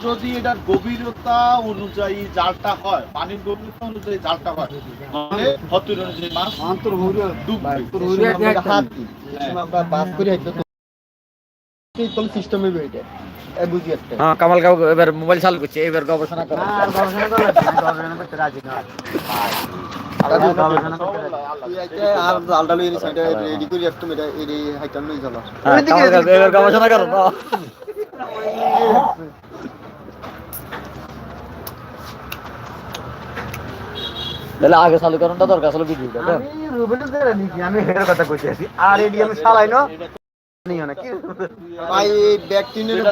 যদি এটার গভীরতা অনুযায়ী জালটা হয় পানির গভীরতা অনুযায়ী জালটা হয় অনুযায়ী মাছ অন্তর আমরা হ্যাঁ। বাস করে সিস্টেম হ্যাঁ কামাল কাকু এবার মোবাইল চালু করছে এবার গবেষণা করো। না আর গবেষণা করা গবেষণা করতে রাজি না। তাহলে আগে চালু করাটা দরকার ছিল ভিডিওটা আমি রুবেলের দ্বারা লিখি আমি হেডের কথা কইতে আছি আর এডি আমি চালাই না। নিও না কি ভাই এই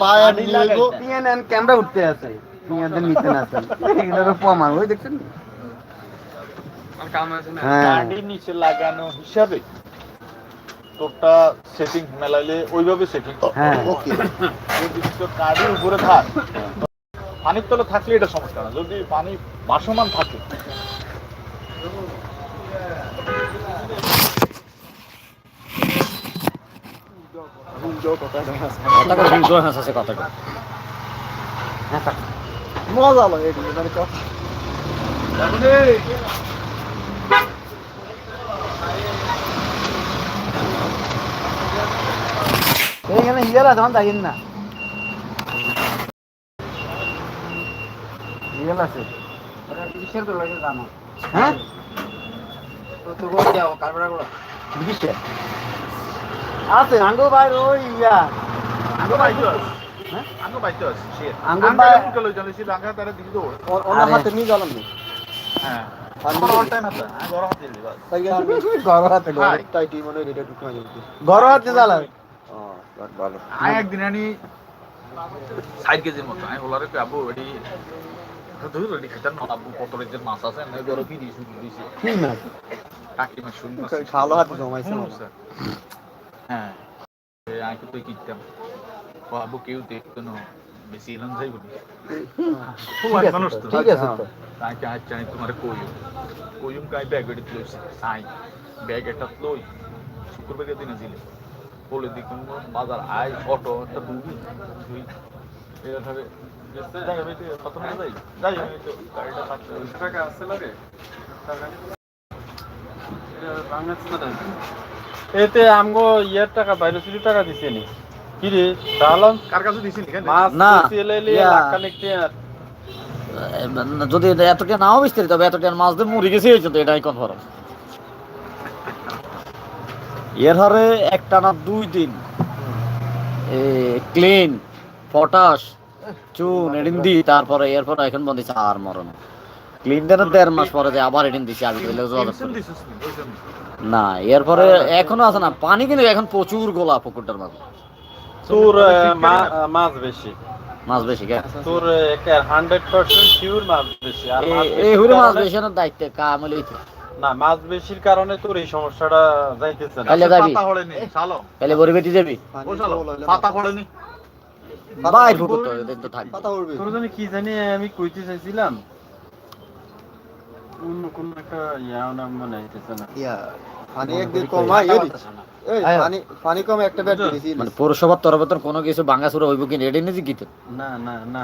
বায়ার নিয়ে গো পিএনএন ক্যামেরা উঠতে আছে। পিএনএন নিতে না আছে এগুলোর প্রমাণ ওই দেখছেন? হ্যাঁ। নিচে লাগানো হিসাবে তোরটা সেটিং মেলাইলে ওইভাবে সেটিং হ্যাঁ। ওকে যদি তোর গাড়ির উপরে থাক। পানির তলে থাকলে এটা সমস্যা না। যদি পানি ভাসমান থাকে। হয় মজা লাগে মানে কথা। এইখানে ইয়ের আছে আমার দেখেন না আছে। কিসের তো লাগে জানো হ্যাঁ? তো গো যাও কারবারগুলো। কিসে আছে আঙ্গো ভাই ওই ইয়া। আঙ্গো হ্যাঁ? আঙ্গো আঙ্গো দৌড় ওনার হাতে গেলাম না হ্যাঁ। গরম হাতে হাতে জ্বালা ভালো। আমি একদিন আনি ষাট কেজির মতো। আমি হলারে কই আবু ধুই রেডি খেতাম না আবু কত রেজের মাছ আছে না গরম কি দিছি দিছি। কি না কাকি মাছ শুন ভালো হাতে জমাইছে হ্যাঁ। আমি তো কিনতাম ও আবু কেউ দেখতো না বেশি এলাম যাই বলি মানুষ তো, ঠিক আছে আজ তোমার কইম কইম কাই ব্যাগ সাই ব্যাগ এটা লই। শুক্রবার দিন ছিল বলে দেখুন বাজার আয় অটো একটা দুই লাগে? এতে আমগো ইয়ার টাকা বাইরে চুরি টাকা দিছে নি। কি রে দালাম কার কাছে দিছেন এখানে? না, এলে। লাখ খানেক টিয়ার যদি এতটা নাও বিস্তারিত তবে এতটা মাছ দিয়ে মরে গেছে তো এটাই কনফার্ম এর হারে একটা না দুই দিন। ক্লিন পটাশ চুন এডিন দি তারপরে এরপর এখন বন্ধ দিছে আর মরণ। ক্লিন দেন দেড় মাস পরে যে আবার এডিন দিছে দিছিস নি এরপরে এখনও আছে না পানি কিন্তু এখন প্রচুর গোলা পুকুরটার মাঝে। তোর মাছ বেশি। মাছ বেশি কে তোর হান্ড্রেড পার্সেন্ট শিওর মাছ বেশি। আর এই হুড়ে মাছ বেশি না দায়িত্বে কাম হলেই তো না মাছ বেশির কারণে তোর এই সমস্যাটা যাইতেছে না কাইলে যাবি পাতা হলেনি চালো তাহলে বড়ি বেটি যাবি ও চালো পাতা হলেনি তো তো পাতা উড়বে তোর জানি কি জানি আমি কইতে চাইছিলাম অন্য কোন একটা ইয়া নাম মনে হইতেছে না ইয়া পানি একদিন কমা এই এই পানি পানি কম একটা দিছি মানে পৌরসভার কোনো কিছু হইব কি রেডি না না না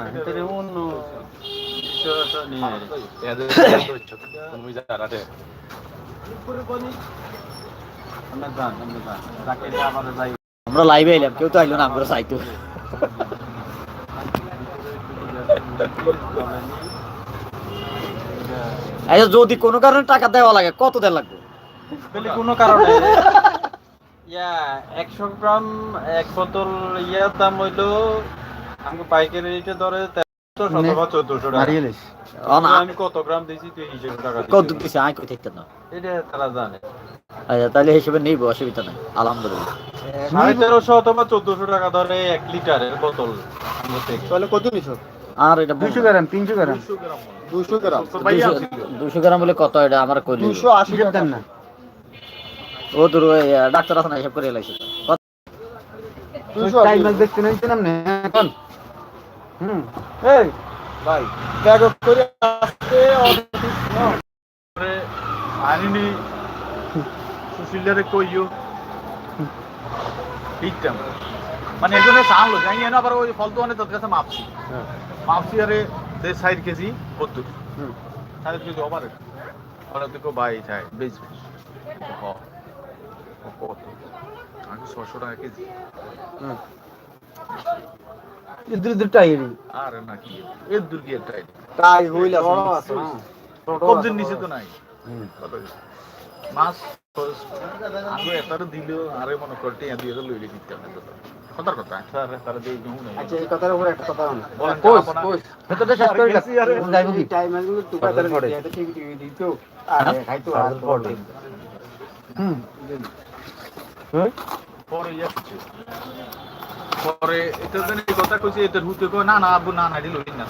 অন্য বিষয়টা নিয়ে এদের তুমি যারা রে আমরা যান আমরা যান তাকে নিয়ে আবার যাই আমরা লাইভে এলাম কেউ তো আইলো না আমরা চাইতো আচ্ছা যদি কোনো কারণে টাকা দেওয়া লাগে কত দেওয়া লাগবে? কোনো কারণে ইয়া একশো গ্রাম এক বোতল ইয়ার দাম হইল আমাকে পাইকারি রেটে ধরে তেরোশো অথবা চোদ্দশো টাকা। আমি কত? গ্রাম দিয়েছি তুই হিসেবে টাকা কত দিছে? আই কই না। এটা তারা জানে। আচ্ছা তাহলে হিসেবে নিব অসুবিধা নাই। আলহামদুলিল্লাহ। সাড়ে তেরোশো অথবা চোদ্দশো টাকা ধরে এক লিটারের বোতল। তাহলে কত নিছো? আর এটা গ্রাম তিনশো গ্রাম। দুশো গ্রাম গ্রাম। বলে কত? এটা আমার দুশো আশি হিসেব না। ও ওই, ডাক্তার আছে না হিসাব করে লাগছে টাইম দেখতে নাই এখন? হুম। এই ভাই ব্যাগ করে আসতে পরে আনিনি। সুশীলারে কইও। হিটটা মানে একজনের সামলো যাই এনে আবার ওই ফল তো অনেক তোর কাছে মাপছি। হ্যাঁ। মাপছি আরে দেড় ষাট কেজি সত্তর। ষাট কেজি হবার ওরা তো বাই যায় বেশ কত? আগে ছশো টাকা কেজি। হুম। ইদ্রি দুটাই আর নাকি এর দূর গিয়ে টাইট তাই হইল বড় আছে কবজির নিচে তো নাই। মাছ আগে এটারে দিল আরে মনে করতে এ দিয়ে লইলে দিতে হবে তো কথার কথা? স্যার তারা দিয়ে নুন আচ্ছা এই কথার উপর একটা কথা বলি বলেন কোষ আপনারা- শেষ করে গেছি আরে। যাইব কি টাইম আছে টুকা তারপরে করে এটা ঠিক ঠিক দিত আর খাইতো আর পড়ে হুম। পরে ইয়ে কিছু পরে এটা জানি এই কথা কইছে এটা হুতে কই না না আবু না না দিল না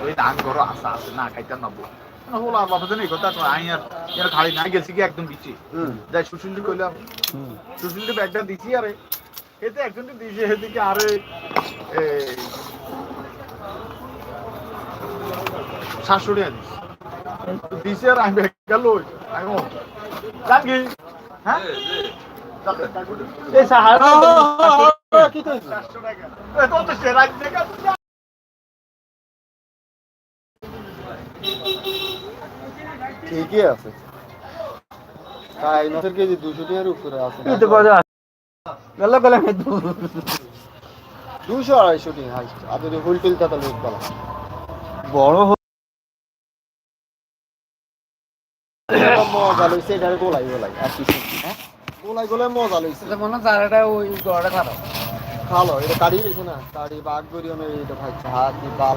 ওই নাম ঘর আসা আছে না খাইতাম না বউ হলো আর বাবা জানি কথা তো আই আর এর খালি না গেছি কি একদম হুম যাই সুশীল কইলাম হুম ব্যাগটা দিছি আরে এতে একজনকে দিয়েছে এদিকে আরে শাশুড়ি আনিস দিছে। আর আমি ব্যাগটা লই ও, জান কি? হ্যাঁ এই দেখা ঠিকই আছে। তাই মাছের কেজি দুশো টাকার উপরে আছে এই তো কথা গেল গেল দুশো আড়াইশো টাকা হাইস্ট। আর যদি হোলটেল তাহলে লোক পালা বড় মজা লইছে এটারে গোলাই গোলাই। আর কিছু হ্যাঁ? গোলাই গোলাই মজা লইছে। মনে হয় ওই গড়টা খারাপ। ভালো এটা কারি না? কারি করি আমি এটা ভাই হাত বাল।